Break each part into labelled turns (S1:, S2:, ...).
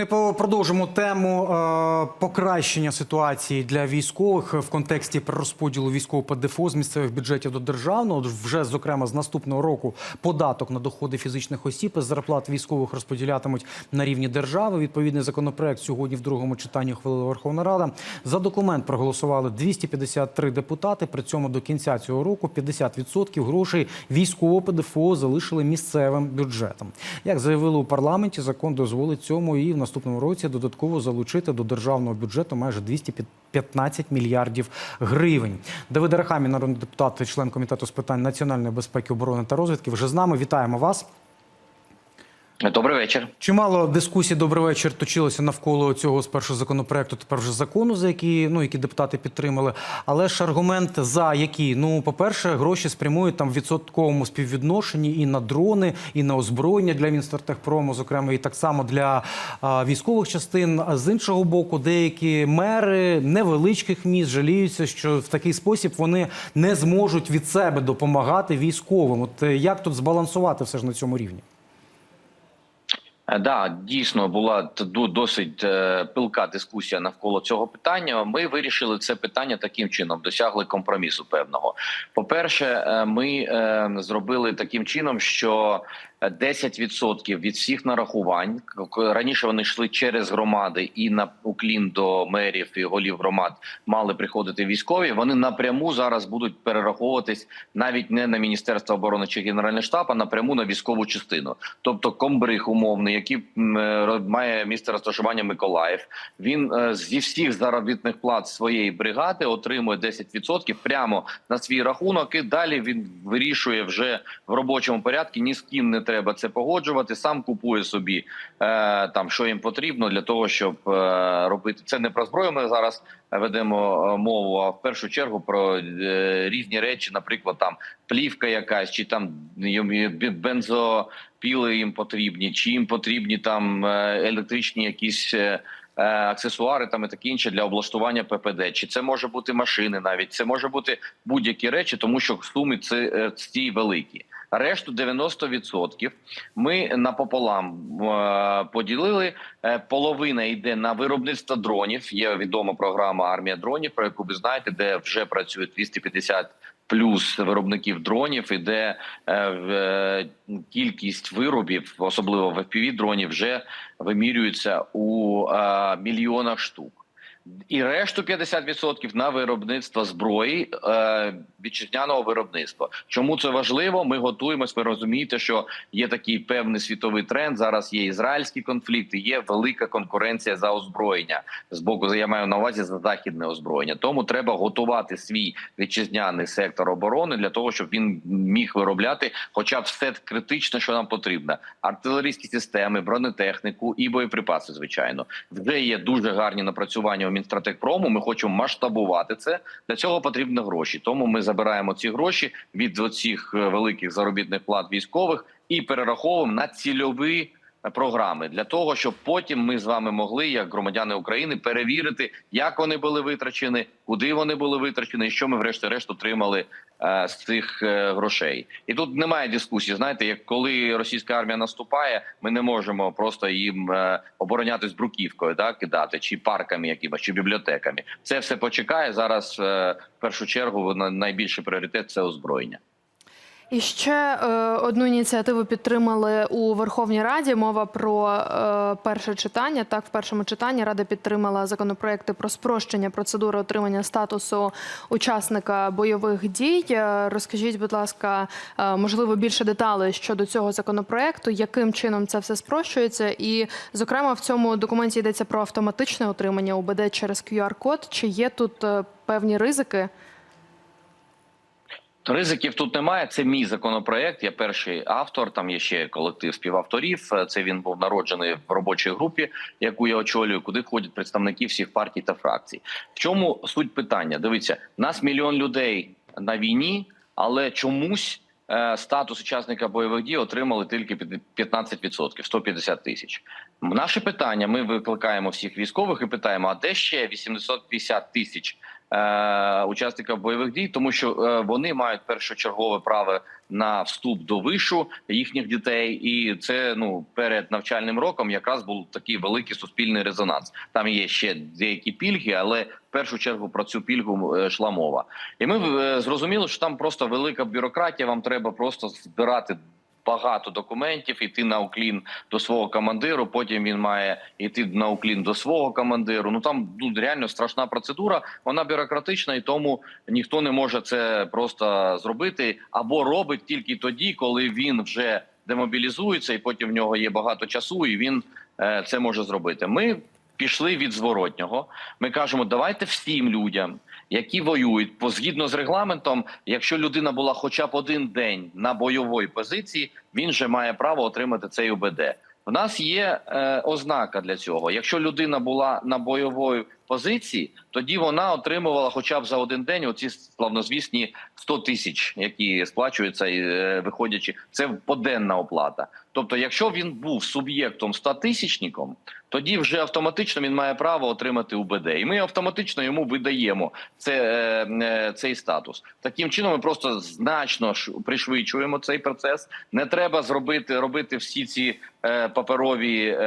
S1: Ми продовжимо тему е, покращення ситуації для військових в контексті перерозподілу військового ПДФО з місцевих бюджетів до державного. Вже зокрема з наступного року податок на доходи фізичних осіб із зарплат військових розподілятимуть на рівні держави. Відповідний законопроект сьогодні в другому читанні ухвалила Верховна Рада. За документ проголосували 253 депутати. При цьому до кінця цього року 50% грошей військового ПДФО залишили місцевим бюджетам. Як заявили у парламенті, закон дозволить цьому і в наступному році додатково залучити до державного бюджету майже 215 мільярдів гривень. Давид Арахамі, народний депутат, член комітету з питань національної безпеки, оборони та розвідки, вже з нами. Вітаємо вас.
S2: Добрий вечір.
S1: Чимало дискусій добрий вечір точилося навколо цього спершу законопроекту, тепер вже закону, за які ну які депутати підтримали. Але ж аргумент за які ну, по-перше, гроші спрямують там в відсотковому співвідношенні і на дрони, і на озброєння для Мінстратехпрому, зокрема, і так само для а, військових частин. А з іншого боку, деякі мери невеличких міст жаліються, що в такий спосіб вони не зможуть від себе допомагати військовим. От е, як тут збалансувати все ж на цьому рівні?
S2: Е, Да, дійсно була досить е, пилка дискусія навколо цього питання. Ми вирішили це питання таким чином, досягли компромісу певного. По-перше, е, ми зробили таким чином, що 10% від всіх нарахувань раніше вони йшли через громади і на уклін до мерів і голів громад мали приходити військові. Вони напряму зараз будуть перераховуватись навіть не на міністерство оборони чи генеральний штаб, а напряму на військову частину. Тобто комбриг умовний, який е, має місце розташування Миколаїв. Він е, зі всіх заробітних плат своєї бригади отримує 10% прямо на свій рахунок. І далі він вирішує вже в робочому порядку. Ні з ким не треба це погоджувати. Сам купує собі е, там, що їм потрібно для того, щоб е, робити це не про зброю. Ми зараз ведемо е, мову, а в першу чергу про е, різні речі, наприклад, там плівка якась, чи там бензопіли їм потрібні, чи їм потрібні там е, електричні якісь. е, Аксесуари там і таке інше для облаштування ППД, чи це може бути машини, навіть це може бути будь-які речі, тому що суми це ці великі. Решту 90% ми напополам е, поділили. Е, Половина йде на виробництво дронів. Є відома програма армія дронів, про яку ви знаєте, де вже працює 250 плюс виробників дронів, і де е, кількість виробів, особливо в fpv дронів, вже вимірюється у мільйонах штук. І решту 50% на виробництво зброї е, вітчизняного виробництва. Чому це важливо? Ми готуємось. Ви розумієте, що є такий певний світовий тренд. Зараз є ізраїльський конфлікт, і є велика конкуренція за озброєння з боку. Я маю на увазі за західне озброєння. Тому треба готувати свій вітчизняний сектор оборони для того, щоб він міг виробляти, хоча б все критичне, що нам потрібно: артилерійські системи, бронетехніку і боєприпаси. Звичайно, вже є дуже гарні напрацювання у Мінстратекпрому. Ми хочемо масштабувати це. Для цього потрібні гроші. Тому ми забираємо ці гроші від оцих е, великих заробітних плат військових і перераховуємо на цільові програми для того, щоб потім ми з вами могли, як громадяни України, перевірити, як вони були витрачені, куди вони були витрачені, і що ми, врешті-решт, отримали е, з цих е, грошей. І тут немає дискусії. Знаєте, як коли російська армія наступає, ми не можемо просто їм е, оборонятись бруківкою, да, кидати чи парками, якимось, чи бібліотеками. Це все почекає зараз. Е, в першу чергу на- найбільший пріоритет це озброєння.
S3: І ще е, одну ініціативу підтримали у Верховній Раді. Мова про е, перше читання. Так, в першому читанні Рада підтримала законопроекти про спрощення процедури отримання статусу учасника бойових дій. Е, Розкажіть, будь ласка, е, можливо, більше деталей щодо цього законопроекту, яким чином це все спрощується, і, зокрема, в цьому документі йдеться про автоматичне отримання УБД через QR-код. Чи є тут е, певні ризики?
S2: Ризиків тут немає. Це мій законопроект. Я перший автор. Там є ще колектив співавторів. Е, Це він був народжений в робочій групі, яку я очолюю, куди входять представники всіх партій та фракцій. В чому суть питання? Дивіться, нас мільйон людей на війні, але чомусь е, статус учасника бойових дій отримали тільки під- 15%, 150 тисяч. Наше питання: ми викликаємо всіх військових і питаємо: а де ще 850 тисяч учасників бойових дій, тому що е, вони мають першочергове право на вступ до вишу їхніх дітей, і це ну перед навчальним роком якраз був такий великий суспільний резонанс. Там є ще деякі пільги, але в першу чергу про цю пільгу е, йшла мова. І ми е, зрозуміли, що там просто велика бюрократія. Вам треба просто збирати. Багато документів іти на уклін до свого командиру. Потім він має йти на уклін до свого командиру. Ну там ну, реально страшна процедура. Вона бюрократична, і тому ніхто не може це просто зробити або робить тільки тоді, коли він вже демобілізується, і потім в нього є багато часу, і він е, це може зробити. Ми пішли від зворотнього. Ми кажемо, давайте всім людям, які воюють, по згідно з регламентом, якщо людина була хоча б один день на бойовій позиції, він же має право отримати цей УБД. В нас є е, ознака для цього. Якщо людина була на бойовій позиції, тоді вона отримувала хоча б за один день оці славнозвісні 100 тисяч, які сплачуються, е, виходячи, це поденна оплата. Тобто, якщо він був суб'єктом 100 тисячником, тоді вже автоматично він має право отримати УБД, і ми автоматично йому видаємо це, е, е, цей статус. Таким чином, ми просто значно пришвидшуємо цей процес. Не треба зробити робити всі ці паперові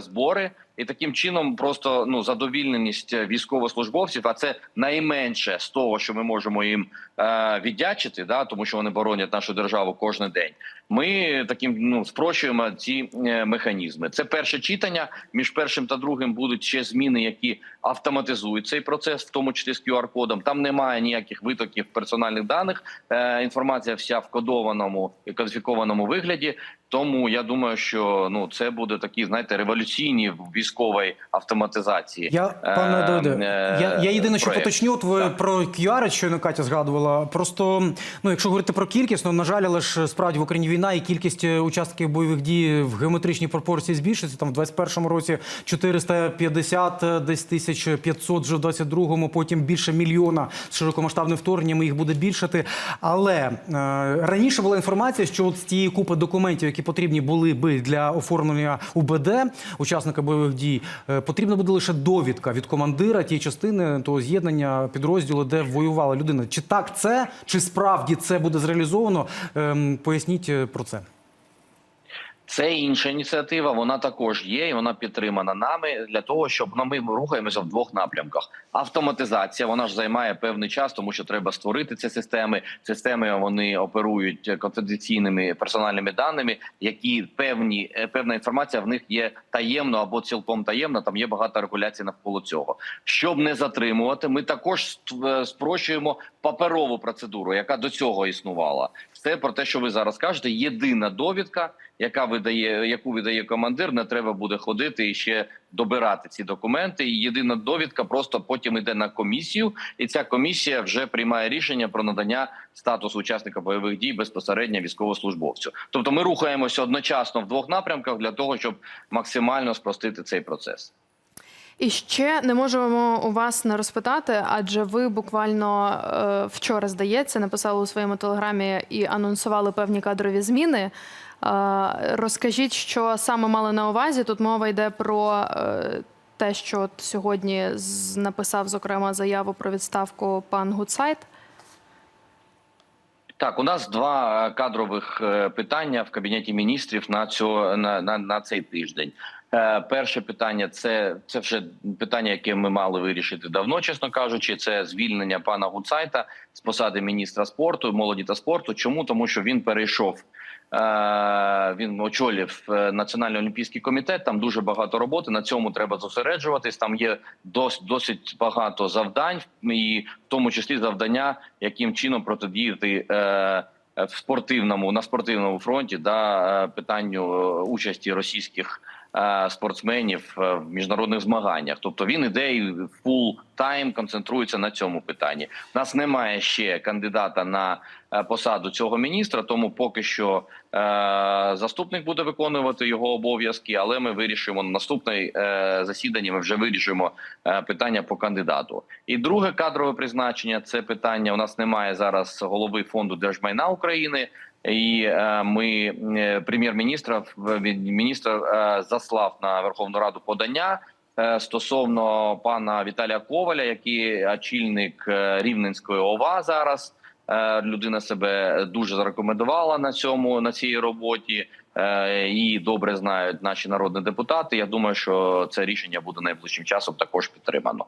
S2: збори. І таким чином просто ну задовільненість військовослужбовців, а це найменше з того, що ми можемо їм е, віддячити, да тому що вони боронять нашу державу кожен день. Ми таким ну спрощуємо ці е, механізми. Це перше читання. Між першим та другим будуть ще зміни, які автоматизують цей процес, в тому числі з QR-кодом. Там немає ніяких витоків персональних даних. Е, інформація вся в кодованому і кодифікованому вигляді. Тому я думаю, що ну це буде такі, знаєте, революційні в військовій автоматизації.
S1: Я пане
S2: Е,
S1: Давиде,
S2: е,
S1: я, я єдине, що
S2: проект.
S1: поточню, от ви
S2: Так.
S1: про QR, щойно Катя згадувала. Просто ну, якщо говорити про кількість, ну на жаль, але ж справді в Україні війна і кількість е, учасників бойових дій в геометричній пропорції збільшується. Там в 21-му році 450 е, десь тисяч 500 вже в 22-му, потім більше мільйона з широкомасштабним вторгненням. Їх буде більшати. Але е, раніше була інформація, що от з тієї купи документів, які потрібні були би для оформлення УБД учасника бойових дій, е, потрібна буде лише довідка від командира тієї частини того з'єднання підрозділу, де воювала людина. Чи так це, чи справді це буде зреалізовано? Ем, Поясніть е, про це.
S2: Це інша ініціатива. Вона також є, і вона підтримана нами для того, щоб ну, ми рухаємося в двох напрямках. Автоматизація вона ж займає певний час, тому що треба створити ці системи. Системи вони оперують конфіденційними персональними даними, які певні е, певна інформація в них є таємно або цілком таємна. Там є багато регуляцій навколо цього. Щоб не затримувати, ми також е, спрощуємо паперову процедуру, яка до цього існувала. Це про те, що ви зараз кажете. Єдина довідка, яка видає, яку видає командир, не треба буде ходити і ще добирати ці документи. І єдина довідка просто потім йде на комісію, і ця комісія вже приймає рішення про надання статусу учасника бойових дій безпосередньо військовослужбовцю. Тобто, ми рухаємося одночасно в двох напрямках для того, щоб максимально спростити цей процес.
S3: І ще не можемо у вас не розпитати, адже ви буквально е, вчора, здається, написали у своєму телеграмі і анонсували певні кадрові зміни. Розкажіть, що саме мали на увазі. Тут мова йде про е, те, що от сьогодні написав зокрема заяву про відставку пан Гудсайт.
S2: Так, у нас два кадрових е, питання в кабінеті міністрів на цього на, на, на цей тиждень. Е, Перше питання це, це вже питання, яке ми мали вирішити давно, чесно кажучи. Це звільнення пана Гуцайта з посади міністра спорту, молоді та спорту. Чому тому, що він перейшов. Е, Він очолив е, Національний олімпійський комітет. Там дуже багато роботи. На цьому треба зосереджуватись. Там є дос, досить багато завдань, і в тому числі завдання, яким чином протидіяти е, в спортивному на спортивному фронті да питанню участі російських спортсменів в міжнародних змаганнях. Тобто він іде і фул тайм концентрується на цьому питанні. У нас немає ще кандидата на е, посаду цього міністра, тому поки що е, заступник буде виконувати його обов'язки. Але ми вирішимо на наступне е, засідання. Ми вже вирішимо е, питання по кандидату. І друге кадрове призначення це питання. У нас немає зараз голови фонду держмайна України. І е, ми е, прем'єр-міністра міністр заслав на Верховну Раду подання стосовно пана Віталія Коваля, який очільник е, Рівненської ОВА зараз. Е, Людина себе дуже зарекомендувала на цьому на цій роботі. Е, Її добре знають наші народні депутати. Я думаю, що це рішення буде найближчим часом також підтримано.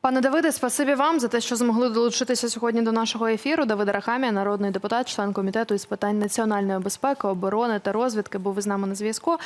S3: Пане Давиде, спасибі вам за те, що змогли долучитися сьогодні до нашого ефіру. Давид Рахамія, народний депутат, член комітету із питань національної безпеки, оборони та розвідки, був із нами на зв'язку.